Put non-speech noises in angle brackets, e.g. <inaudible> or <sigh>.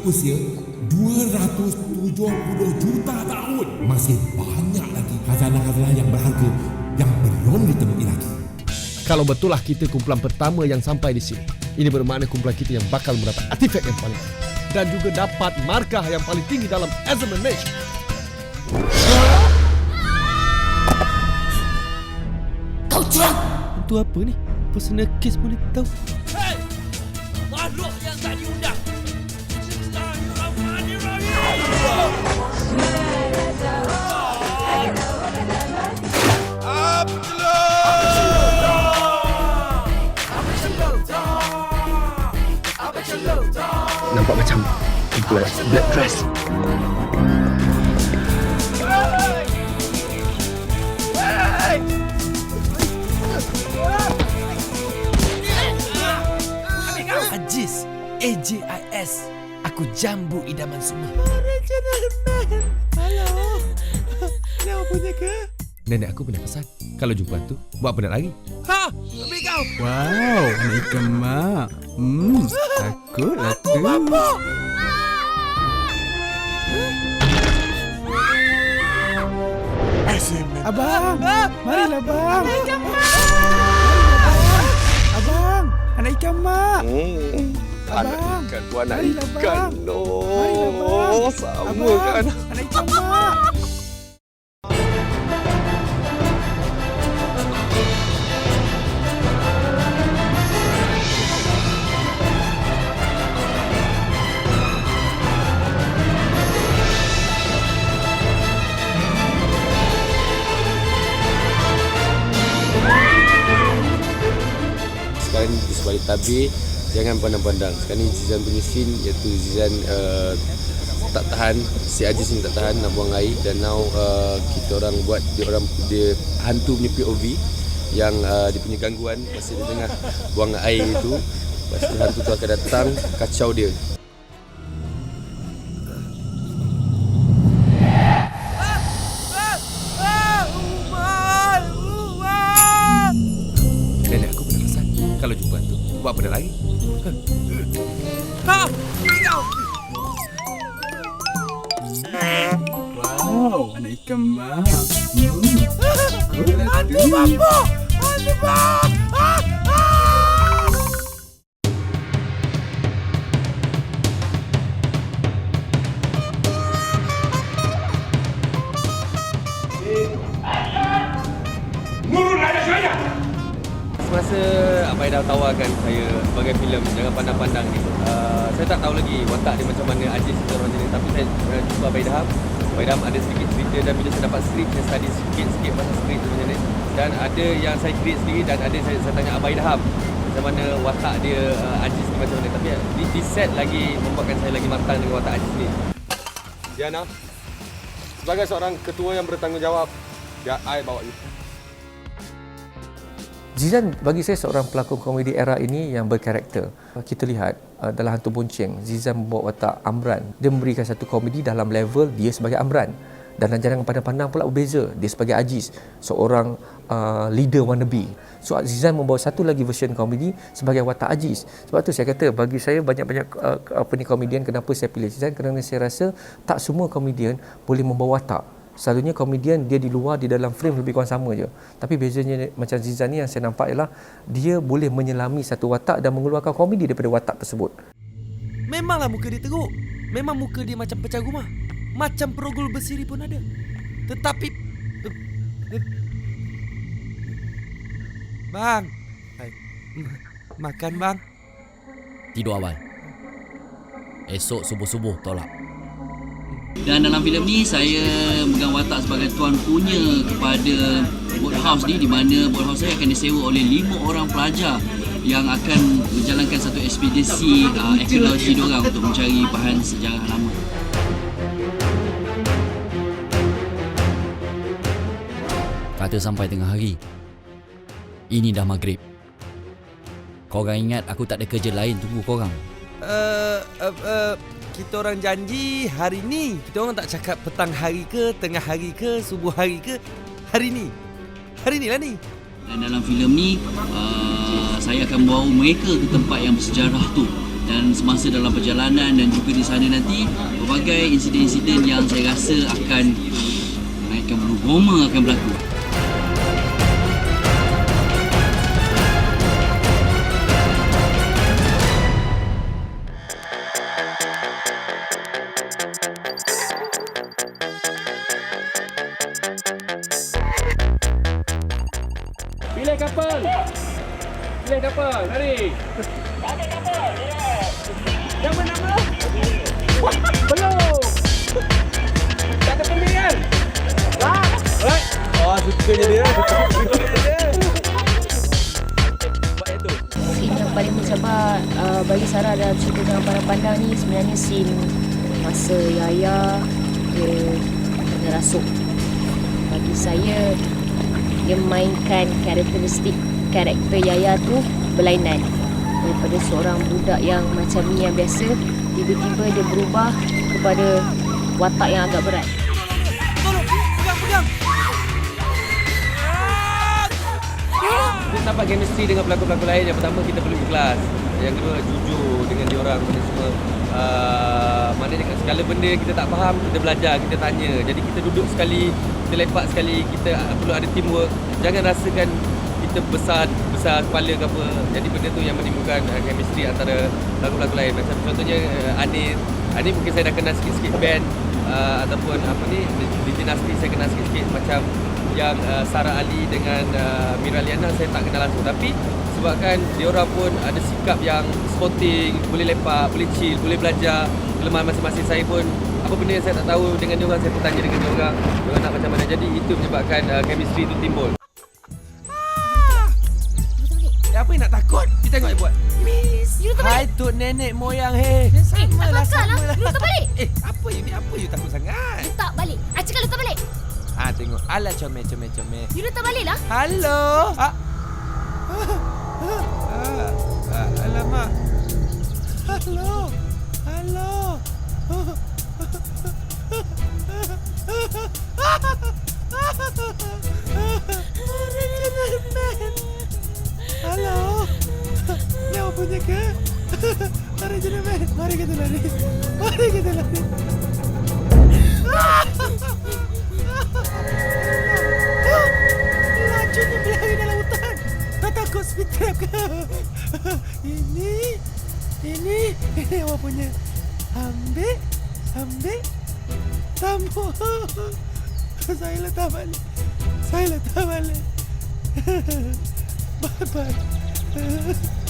berusia 270 juta tahun. Masih banyak lagi khazanah-khazanah yang berharga yang belum ditemui lagi. Kalau betullah kita kumpulan pertama yang sampai di sini, ini bermakna kumpulan kita yang bakal mendapat artifak yang paling baik dan juga dapat markah yang paling tinggi dalam examination. Kau curang! Itu apa ni? Personal case boleh tahu. Hei! Makhluk yang tak Nampak macam kumpulan black dress. Ajis! A-J-I-S! Aku jambu idaman semua. Nenek aku punya pesan. Kalau jumpa tu, buat benda lagi. Ha! Kau! Wow, anak ikan mak. Hmm, takutlah tu. Abang, marilah bang. Anak ikan mak. Abang, anak ikan mak. Hmm. Abang, ikan tu anak bang. No. Marilah bang. Sama Abang, kan. anak ikan mak. Sebalik tabir jangan pandang-pandang. Sekarang ni Zizan punya scene iaitu Zizan uh, tak tahan si Aziz ni tak tahan nak buang air dan now uh, kita orang buat dia orang dia hantu punya POV yang uh, dia punya gangguan masa dia tengah buang air itu lepas tu hantu tu akan datang kacau dia mak. Hmm, takutlah tu. Semasa Abai dah tawarkan saya sebagai filem Jangan Pandang-Pandang ni uh, Saya tak tahu lagi watak dia macam mana Aziz kita orang jenis Tapi saya uh, jumpa Abai Dahab Dahab ada sedikit cerita dan bila saya dapat skrip Saya study sikit-sikit pasal skrip tu macam ni. Dan ada yang saya create sendiri dan ada saya, saya tanya Abai Dahab Macam mana watak dia uh, Aziz ni macam mana. Tapi uh, di, di set lagi membuatkan saya lagi matang dengan watak Aziz ni. Diana Sebagai seorang ketua yang bertanggungjawab Ya, I bawa you Zizan bagi saya seorang pelakon komedi era ini yang berkarakter. Kita lihat uh, dalam Hantu Bonceng, Zizan membawa watak Amran. Dia memberikan satu komedi dalam level dia sebagai Amran. Dan Jangan Pandang-Pandang pula berbeza. Dia sebagai Aziz, seorang uh, leader wannabe. So Zizan membawa satu lagi version komedi sebagai watak Aziz. Sebab tu saya kata bagi saya banyak-banyak uh, apa ni komedian kenapa saya pilih Zizan kerana saya rasa tak semua komedian boleh membawa watak. Selalunya komedian dia di luar di dalam frame lebih kurang sama je. Tapi bezanya macam Zizan ni yang saya nampak ialah dia boleh menyelami satu watak dan mengeluarkan komedi daripada watak tersebut. Memanglah muka dia teruk. Memang muka dia macam pecah gumah. Macam perogol bersiri pun ada. Tetapi... eh, eh. Bang. Hai. M- Makan bang. Tidur awal. Esok subuh-subuh tolak. Dan dalam filem ni saya megang watak sebagai tuan punya kepada boathouse ni di mana boathouse saya akan disewa oleh lima orang pelajar yang akan menjalankan satu ekspedisi uh, arkeologi diorang untuk mencari bahan sejarah lama. Kata sampai tengah hari. Ini dah maghrib. Korang ingat aku tak ada kerja lain tunggu korang. Uh, uh, uh, kita orang janji hari ni kita orang tak cakap petang hari ke, tengah hari ke, subuh hari ke, hari ni. Hari ni lah ni. Dan dalam filem ni uh, saya akan bawa mereka ke tempat yang bersejarah tu dan semasa dalam perjalanan dan juga di sana nanti berbagai insiden-insiden yang saya rasa akan menaikkan bulu roma akan berlaku. Pilih kapal. Mari. Yang mana? Wah, belum. Tak ada pemilihan. Lah. Alright. Oh, sukanya dia. Sukanya dia. Scene yang paling mencabar uh, bagi Sarah dalam cerita Jangan Pandang Pandang ni sebenarnya scene masa Yaya dia kena rasuk. Bagi saya, dia mainkan karakteristik karakter Yaya tu berlainan. Daripada seorang budak yang macam ni yang biasa, tiba-tiba dia berubah kepada watak yang agak berat. Tolong, pegang, pegang. Kita dapat chemistry dengan pelakon-pelakon lain. Yang pertama kita perlu ikhlas. Yang kedua jujur dengan diorang benda semua. Uh, mana dekat segala benda kita tak faham, kita belajar, kita tanya. Jadi kita duduk sekali, kita lepak sekali, kita perlu ada teamwork. Jangan rasakan kita besar besar kepala ke apa. Jadi benda tu yang menimbulkan uh, chemistry antara pelakon-pelakon lain. Macam contohnya uh, Anir. Anir mungkin saya dah kenal sikit-sikit band uh, ataupun apa ni di dinasti saya kenal sikit-sikit macam yang uh, Sarah Ali dengan uh, Mira Liana saya tak kenal langsung tapi sebabkan diorang pun ada sikap yang sporting, boleh lepak, boleh chill, boleh belajar kelemahan masing-masing saya pun apa benda yang saya tak tahu dengan diorang saya pun tanya dengan diorang diorang nak macam mana jadi itu menyebabkan uh, chemistry tu timbul apa yang nak takut? Kita tengok dia buat. Miss, you Hai Tok Nenek Moyang he. Sama lah, sama lah. You terbalik. <laughs> Eh, apa you ni? Apa you takut sangat? Tak balik. I cakap letak balik. Ha, tengok. Alah comel, comel, comel. You letak balik lah. Halo. Ah. Ah. Ah, alamak. Halo. Halo. <laughs> Halo. Ni awak punya ke? <laughs> Mari gentleman. Mari kita lari. Mari kita lari. <laughs> Racunnya berlari dalam hutan. Tak takut speed trap ke? <laughs> Ini, ini, ini awak punya. Ambil, ambil, tamu. Saya letak balik. Saya letak balik. Bye bye.